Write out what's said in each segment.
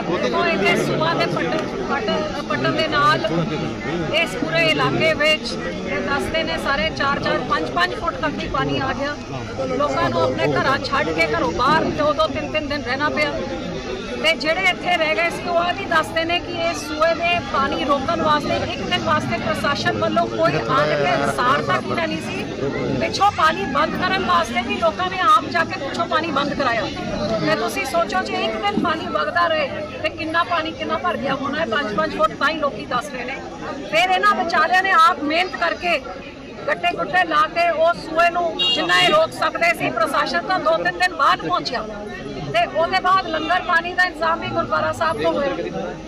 ਉਹ ਇੱਥੇ ਸੂਆ ਦੇ ਪੱਟ- ਪੱਟਣ ਦੇ ਨਾਲ ਇਸ ਪੂਰੇ ਇਲਾਕੇ ਵਿੱਚ ਇਹ ਦੱਸਦੇ ਨੇ ਸਾਰੇ 4-4 5-5 ਫੁੱਟ ਤੱਕ ਹੀ ਪਾਣੀ ਆ ਗਿਆ। ਲੋਕਾਂ ਨੂੰ ਆਪਣੇ ਘਰਾਂ ਛੱਡ ਕੇ ਘਰੋਂ ਬਾਹਰ ਦੋ ਦੋ ਤਿੰਨ ਤਿੰਨ ਦਿਨ ਰਹਿਣਾ ਪਿਆ। ਤੇ ਜਿਹੜੇ ਇੱਥੇ ਰਹਿ ਗਏ ਸੀ, ਉਹ ਵੀ ਦੱਸਦੇ ਨੇ ਕਿ ਇਹ ਸੂਏ ਦੇ ਪਾਣੀ ਰੋਕਣ ਵਾਸਤੇ, ਇੱਕ ਦਿਨ ਵਾਸਤੇ ਪ੍ਰਸ਼ਾਸਨ ਵੱਲੋਂ ਕੋਈ ਆਣ ਕੇ ਸਾਰ ਤੱਕ ਹੀ ਨਹੀਂ ਸੀ। ਪਿੱਛੋਂ ਪਾਣੀ ਬੰਦ ਕਰਨ ਵਾਸਤੇ ਵੀ ਲੋਕਾਂ ਨੇ ਆਪ ਜਾ ਕੇ ਪਿੱਛੋਂ ਪਾਣੀ ਬੰਦ ਕਰਾਇਆ। ਤੇ ਤੁਸੀਂ ਸੋਚੋ ਜੇ ਇੱਕ ਦਿਨ ਪਾਣੀ ਵਗਦਾ ਰਹੇ, ਤੇ ਕਿੰਨਾ ਪਾਣੀ ਕਿੰਨਾ ਭਰ ਗਿਆ ਹੋਣਾ ਹੈ 5-5 ਫੁੱਟ ਤਾਂ ਹੀ ਲੋਕੀ ਦੱਸ ਨੇ ਫਿਰ ਇਹਨਾਂ ਵਿਚਾਰਿਆਂ ਨੇ ਆਪ ਮਿਹਨਤ ਕਰਕੇ ਗੱਟੇ ਗੁੱਟੇ ਲਾ ਕੇ ਉਹ ਸੂਏ ਨੂੰ ਜਿੰਨਾ ਇਹ ਰੋਕ ਸਕਦੇ ਸੀ, ਪ੍ਰਸ਼ਾਸਨ ਤਾਂ ਦੋ ਤਿੰਨ ਦਿਨ ਬਾਅਦ ਪਹੁੰਚਿਆ। ਤੇ ਉਹਦੇ ਬਾਅਦ ਲੰਗਰ ਪਾਣੀ ਦਾ ਇੰਤਜ਼ਾਮ ਵੀ ਗੁਰਦੁਆਰਾ ਸਾਹਿਬ ਤੋਂ ਹੋਇਆ।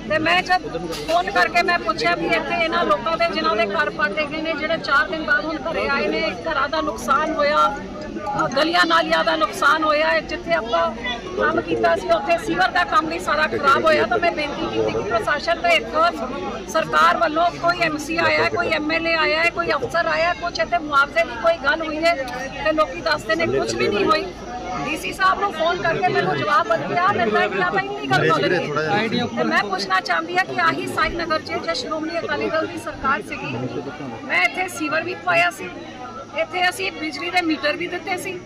ਤੇ ਮੈਂ ਜਦ ਫੋਨ ਕਰਕੇ ਮੈਂ ਪੁੱਛਿਆ ਵੀ ਇੱਥੇ ਇਹਨਾਂ ਲੋਕਾਂ ਦੇ, ਜਿਨ੍ਹਾਂ ਦੇ ਘਰ ਪਾਟੇ ਗਏ ਨੇ, ਜਿਹੜੇ 4 ਦਿਨ ਬਾਅਦ ਹੁਣ ਘਰੇ ਆਏ ਨੇ, ਘਰਾਂ ਦਾ ਨੁਕਸਾਨ ਹੋਇਆ ਗਲੀਆਂ ਨਾਲੀਆਂ ਦਾ ਨੁਕਸਾਨ ਹੋਇਆ, ਜਿੱਥੇ ਆਪਾਂ ਕੰਮ ਕੀਤਾ ਸੀ, ਉੱਥੇ ਸੀਵਰ ਦਾ ਕੰਮ ਵੀ ਸਾਰਾ ਖਰਾਬ ਹੋਇਆ, ਤਾਂ ਮੈਂ ਬੇਨਤੀ ਕੀਤੀ ਕਿ ਪ੍ਰਸ਼ਾਸਨ ਤੇ ਇੱਕ ਸਰਕਾਰ ਵੱਲੋਂ ਕੋਈ ਐਮਸੀ ਆਇਆ ਹੈ ਕੋਈ ਐਮਐਲਏ ਆਇਆ, ਕੋਈ ਅਫਸਰ ਆਇਆ ਹੈ ਕੁਛ ਇੱਥੇ ਮੁਆਵਜ਼ੇ ਦੀ ਕੋਈ ਗੱਲ ਹੋਈ ਹੈ, ਤੇ ਲੋਕੀ ਦੱਸਦੇ ਨੇ ਕੁਝ ਵੀ ਨਹੀਂ ਹੋਈ। ਡੀਸੀ ਸਾਹਿਬ ਨੂੰ ਫੋਨ ਕਰਕੇ ਮੈਨੂੰ ਜਵਾਬ ਬਦਲਿਆ ਮਿਲਦਾ ਹੈ ਕਿ ਆਪਾਂ ਇੰਨੀ ਗੱਲ ਬੋਲ ਰਹੇ ਤੇ ਮੈਂ ਪੁੱਛਣਾ ਚਾਹੁੰਦੀ ਹਾਂ ਕਿ ਆਹੀ ਸਾਈ ਨਗਰ 'ਚ ਜੇ ਸ਼੍ਰੋਮਣੀ ਅਕਾਲੀ ਦਲ ਦੀ ਸਰਕਾਰ ਸੀਗੀ ਮੈਂ ਇੱਥੇ ਸੀਵਰ ਵੀ ਪਾਇਆ ਸੀ ਇੱਥੇ ਅਸੀਂ ਬਿਜਲੀ ਦੇ ਮੀਟਰ ਵੀ ਦਿੱਤੇ ਸੀ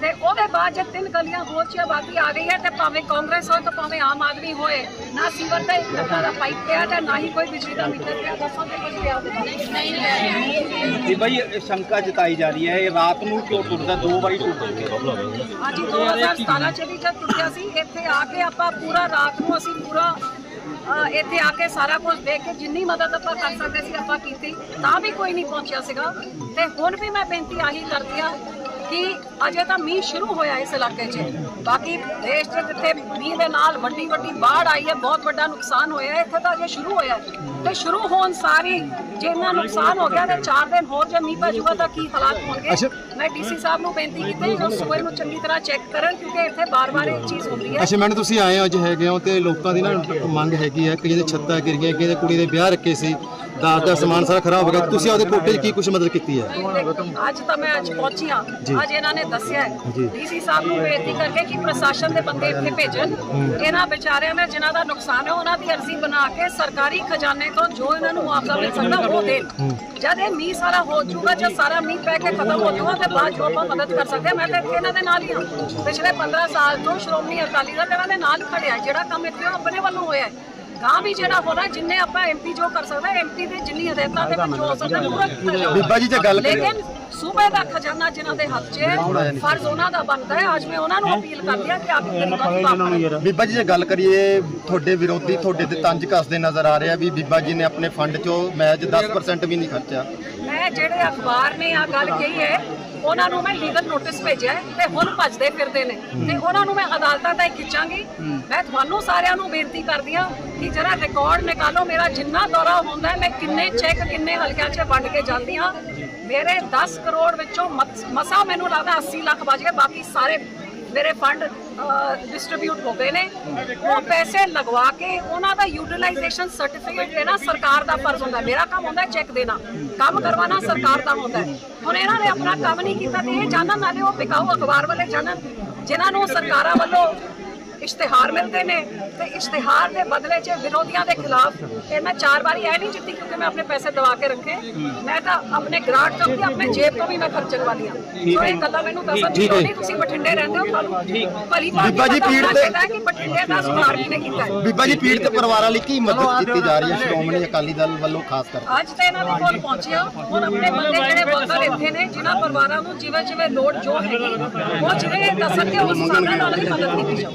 ਤੇ ਉਹਦੇ ਬਾਅਦ ਜੇ ਤਿੰਨ ਗਲੀਆਂ ਹੋਰ ਚ ਆਬਾਦੀ ਆ ਗਈ ਹੈ ਤੇ ਭਾਵੇਂ ਕਾਂਗਰਸ ਹੋਏ ਤੇ ਭਾਵੇਂ ਆਮ ਆਦਮੀ ਹੋਏ ਨਾ ਸੀਵਰ ਦਾ ਇੱਕ ਦਾ ਪਾਈਪ ਪਿਆ ਤੇ ਨਾ ਹੀ ਕੋਈ ਬਿਜਲੀ ਦਾ ਮੀਟਰ ਪਿਆ ਦੱਸੋ ਤੇ ਕੁਝ ਪਿਆ ਉਹਦੇ ਨਹੀਂ। ਜੀ ਭਾਈ ਇਹ ਸ਼ੰਕਾ ਜਤਾਈ ਜਾ ਰਹੀ ਹੈ ਇਹ ਰਾਤ ਨੂੰ ਕਿਉਂ ਟੁੱਟਦਾ ਦੋ ਵਾਰੀ ਟੁੱਟ ਚੁੱਕਿਆ ਹਾਂਜੀ 2017 ਚ ਵੀ ਜਦ ਟੁੱਟਿਆ ਸੀ ਇੱਥੇ ਆ ਕੇ ਆਪਾਂ ਪੂਰਾ ਰਾਤ ਨੂੰ ਅਸੀਂ ਪੂਰਾ ਅ, ਇੱਥੇ ਆ ਕੇ ਸਾਰਾ ਕੁਝ ਦੇਖ ਕੇ ਜਿੰਨੀ ਮਦਦ ਆਪਾਂ ਕਰ ਸਕਦੇ ਸੀ ਆਪਾਂ ਕੀਤੀ ਤਾਂ ਵੀ ਕੋਈ ਨਹੀਂ ਪਹੁੰਚਿਆ ਸੀਗਾ। ਤੇ ਹੁਣ ਵੀ ਮੈਂ ਬੇਨਤੀ ਆਹੀ ਕਰਦੀ ਆ ਕਿ ਅਜੇ ਤਾਂ ਮੀਂਹ ਸ਼ੁਰੂ ਹੋਇਆ ਇਸ ਇਲਾਕੇ 'ਚ। ਬਾਕੀ ਦੇਸ਼ 'ਚ ਜਿੱਥੇ ਮੀਂਹ ਦੇ ਨਾਲ ਵੱਡੀ ਵੱਡੀ ਬਾੜ ਆਈ ਹੈ ਬਹੁਤ ਵੱਡਾ ਨੁਕਸਾਨ ਹੋਇਆ ਹੈ ਇੱਥੇ ਤਾਂ ਅਜੇ ਸ਼ੁਰੂ ਹੋਇਆ। ਹੈ। ਤੇ ਸ਼ੁਰੂ ਹੋਣ ਸਾਰੀ ਜੇ ਇੰਨਾ ਨੁਕਸਾਨ ਹੋ ਗਿਆ ਤੇ 4 ਦਿਨ ਹੋਰ ਜੇ ਮੀਂਹ ਪੈ ਜਾਊਗਾ ਤਾਂ ਕੀ ਹਾਲਾਤ ਹੋਣਗੇ? ਮੈਂ ਡੀਸੀ ਸਾਹਿਬ ਨੂੰ ਬੇਨਤੀ ਕੀਤੀ ਕਿ ਉਹ ਸੂਏ ਨੂੰ ਚੰਗੀ ਤਰ੍ਹਾਂ ਚੈੱਕ ਕਰਨ ਕਿਉਂਕਿ ਇੱਥੇ ਬਾਰ-ਬਾਰ ਇਹ ਚੀਜ਼ ਹੁੰਦੀ ਹੈ। ਅੱਛਾ ਮੈਨੂੰ ਤੁਸੀਂ ਆਏ ਹੋ ਅੱਜ ਹੈਗੇ ਹੋ ਤੇ ਲੋਕਾਂ ਦੀ ਨਾ ਮੰਗ ਹੈਗੀ ਹੈ ਕਿ ਜਿਹਦੇ ਛੱਤਾਂ ਗਿਰੀਆਂ ਕਿ ਜਿਹਦੇ ਕੁੜੀ ਦੇ ਵਿਆਹ ਰੱਖੇ ਸੀ ਦਾਜ ਦਾ ਸਮਾਨ ਸਾਰਾ ਖਰਾਬ ਹੋ ਗਿਆ। ਤੁਸੀਂ ਆਪਦੇ ਕੋਟੇ 'ਚ ਕੀ ਕੁਝ ਮਦਦ ਕੀਤੀ ਹੈ? ਅੱਜ ਤਾਂ ਮੈਂ ਅੱਜ ਪਹੁੰਚੀ ਹਾਂ। ਅੱਜ ਇਹਨਾਂ ਨੇ ਦੱਸਿਆ ਜੀ। ਡੀਸੀ ਸਾਹਿਬ ਨੂੰ ਬੇਨਤੀ ਕਰਕੇ ਕਿ ਪ੍ਰਸ਼ਾਸਨ ਦੇ ਬੰਦੇ ਇੱਥੇ ਭੇਜਣ। ਇਹਨਾਂ ਵਿਚਾਰਿਆਂ ਨੇ ਜਿਨ੍ਹਾਂ ਦਾ ਨੁਕਸਾਨ ਹੈ ਉਹਨਾਂ ਦੀ ਅਰਜ਼ੀ ਬਣਾ ਕੇ ਸਰਕਾਰੀ ਖਜ਼ਾਨੇ ਤੋਂ ਜੋ ਇਹਨਾਂ ਨੂੰ ਮੁਆਵਜ਼ਾ ਮਿਲ ਸਕਦਾ ਉਹ ਦੇਣ। ਜਦ ਇਹ ਮੀਂਹ ਸਾਰਾ ਹੋ ਜਾਊਗਾ ਜਦ ਸਾਰਾ ਮੀਂਹ ਪੈ ਕੇ ਖਤਮ ਹੋ ਜਾਊਗਾ ਤੇ ਬਾਅਦ ਜੋ ਆਪਾਂ ਮਦਦ ਕਰ ਸਕਦੇ ਹਾਂ। ਮੈਂ ਤਾਂ ਇੱਥੇ ਇਹਨਾਂ ਦੇ ਨਾਲ ਹੀ ਹਾਂ। ਪਿਛਲੇ 15 ਸਾਲ ਤੋਂ ਸ਼੍ਰੋਮਣੀ ਅਕਾਲੀ ਦਲ ਇਹਨਾਂ ਦੇ ਨਾਲ ਖੜਿਆ ਜਿਹੜਾ ਕੰਮ ਇੱਥੇ ਆਪਣੇ ਵੱਲੋਂ ਹੋਇਆ ਹੈ ਗਾਂ ਵੀ ਜਿਹੜਾ ਹੋਣਾ ਜਿੰਨੇ ਆਪਾਂ ਐਮਪੀ ਜੋ ਕਰ ਸਕਦਾ ਐਮਪੀ ਦੀ ਜਿੰਨੀ ਹਦਾਇਤਾਂ ਦੇ ਵਿੱਚ ਹੋ ਸਕਦਾ ਪੂਰਾ ਕੀਤਾ ਜਾਊਗਾ। ਬੀਬਾ ਜੀ, ਜੇ ਗੱਲ ਕਰੀਏ- ਲੇਕਿਨ ਸੂਬੇ ਦਾ ਖਜ਼ਾਨਾ ਜਿਨ੍ਹਾਂ ਦੇ ਹੱਥ 'ਚ ਹੈ, ਫਰਜ਼ ਉਹਨਾਂ ਦਾ ਬਣਦਾ ਹੈ। ਅੱਜ ਮੈਂ ਉਹਨਾਂ ਨੂੰ ਅਪੀਲ ਕਰਦੀ ਹਾਂ ਕਿ ਆਪ ਗਰੀਬਾਂ ਬਾਤ ਬੀਬਾ ਜੀ ਜੇ ਗੱਲ ਕਰੀਏ ਤੁਹਾਡੇ ਵਿਰੋਧੀ ਤੁਹਾਡੇ ਤੇ ਤੰਜ ਕੱਸਦੇ ਨਜ਼ਰ ਆ ਰਿਹਾ ਵੀ ਬੀਬਾ ਜੀ ਨੇ ਆਪਣੇ ਫੰਡ 'ਚੋਂ ਮੈਚ 10% ਵੀ ਨਹੀਂ ਖਰਚਿਆ। ਮੈਂ ਜਿਹੜੇ ਅਖਬਾਰ ਨੇ ਆ ਗੱਲ ਕਹੀ ਹੈ ਉਹਨਾਂ ਨੂੰ ਮੈਂ ਲੀਗਲ ਨੋਟਿਸ ਭੇਜਿਆ ਹੈ ਤੇ ਹੁਣ ਭੱਜਦੇ ਫਿਰਦੇ ਨੇ। ਤੇ ਉਹਨਾਂ ਨੂੰ ਮੈਂ ਅਦਾਲਤਾਂ ਤੱਕ ਖਿੱਚਾਂਗੀ। ਮੈਂ ਤੁਹਾਨੂੰ ਸਾਰਿਆਂ ਨੂੰ ਬੇਨਤੀ ਕਰਦੀ ਹਾਂ ਕਿ ਜਰਾ ਰਿਕਾਰਡ ਨਿਕਾਲੋ। ਮੇਰਾ ਜਿੰਨਾ ਦੌਰਾ ਹੁੰਦਾ ਮੈਂ ਕਿੰਨੇ ਚੈੱਕ ਕਿੰਨੇ ਹਲਕਿਆਂ 'ਚ ਵੰਡ ਕੇ ਜਾਂਦੀ ਹਾਂ। ਮੇਰੇ 10 ਕਰੋੜ ਵਿੱਚੋਂ ਮਸ- ਮਸਾਂ ਮੈਨੂੰ ਲੱਗਦਾ 80 ਲੱਖ ਬਚ ਗਏ ਬਾਕੀ ਸਾਰੇ ਮੇਰੇ ਫੰਡ ਡਿਸਟ੍ਰੀਬਿਊਟ ਹੋ ਗਏ ਨੇ। ਉਹ ਪੈਸੇ ਲਗਵਾ ਕੇ ਉਹਨਾਂ ਦਾ ਯੂਟਿਲਾਈਜੇਸ਼ਨ ਸਰਟੀਫਿਕੇਟ ਦੇਣਾ ਸਰਕਾਰ ਦਾ ਫਰਜ਼ ਹੁੰਦਾ। ਮੇਰਾ ਕੰਮ ਹੁੰਦਾ ਚੈੱਕ ਦੇਣਾ। ਕੰਮ ਕਰਵਾਉਣਾ ਸਰਕਾਰ ਦਾ ਹੁੰਦਾ। ਹੁਣ ਇਹਨਾਂ ਨੇ ਆਪਣਾ ਕੰਮ ਨਹੀਂ ਕੀਤਾ ਤੇ ਇਹ ਜਾਣਨ ਵਾਲੇ ਉਹ ਵਿਕਾਊ ਅਖਬਾਰ ਵਾਲੇ ਜਾਣਨ। ਜਿਨ੍ਹਾਂ ਨੂੰ ਸਰਕਾਰਾਂ ਵੱਲੋਂ ਇਸ਼ਤਿਹਾਰ ਮਿਲਦੇ ਨੇ ਤੇ ਇਸ਼ਤਿਹਾਰ ਦੇ ਬਦਲੇ 'ਚ ਵਿਰੋਧੀਆਂ ਦੇ ਖਿਲਾਫ ਇਹ ਮੈਂ ਚਾਰ ਵਾਰੀ ਐ ਨਹੀਂ ਜਿੱਤੀ ਕਿਉਂਕਿ ਮੈਂ ਆਪਣੇ ਪੈਸੇ ਦਵਾ ਕੇ ਰੱਖੇ। ਮੈਂ ਤਾਂ ਆਪਣੇ ਗ੍ਰਾਂਟ ਤੋਂ ਵੀ ਆਪਣੇ ਜੇਬ ਤੋਂ ਵੀ ਮੈਂ ਖਰਚਣ ਵਾਲੀ ਹਾਂ। ਸੋ ਇਹ ਗੱਲਾਂ ਮੈਨੂੰ ਦੱਸਣ ਦੀ ਲੋੜ ਨਹੀਂ ਤੁਸੀਂ ਬਠਿੰਡੇ ਰਹਿੰਦੇ ਹੋ ਤੁਹਾਨੂੰ। ਭਲੀ ਭਾਂਤੀ ਬੀਬਾ ਜੀ, ਪੀੜ ਤੇ- ਹੈ ਕਿ ਬਠਿੰਡੇ ਦਾ ਸੁਧਾਰ ਕਿਹਨੇ ਕੀਤਾ ਹੈ। ਬੀਬਾ ਜੀ ਪੀੜਤ ਪਰਿਵਾਰਾਂ ਲਈ ਕੀ ਮਦਦ ਕੀਤੀ ਜਾ ਰਹੀ ਹੈ ਸ਼੍ਰੋਮਣੀ ਅਕਾਲੀ ਦਲ ਵੱਲੋਂ ਖਾਸ ਕਰਕੇ? ਅੱਜ ਤਾਂ ਇਹਨਾਂ ਦੇ ਕੋਲ ਪਹੁੰਚਿਆ ਹੁਣ ਆਪਣੇ ਬੰਦੇ ਜਿਹੜੇ ਵਰਕਰ ਇੱਥੇ ਨੇ ਜਿਨ੍ਹਾਂ ਪਰਿਵਾਰਾਂ ਨੂੰ ਜਿਵੇਂ ਜਿਵੇਂ ਲੋੜ ਜੋ ਹੈਗੀ ਉਹ ਜਿਹੜੇ ਦੱਸਣਗੇ ਉਸ ਹਿਸਾਬ ਨਾਲ ਮਦਦ ਕੀਤੀ ਜਾਊ।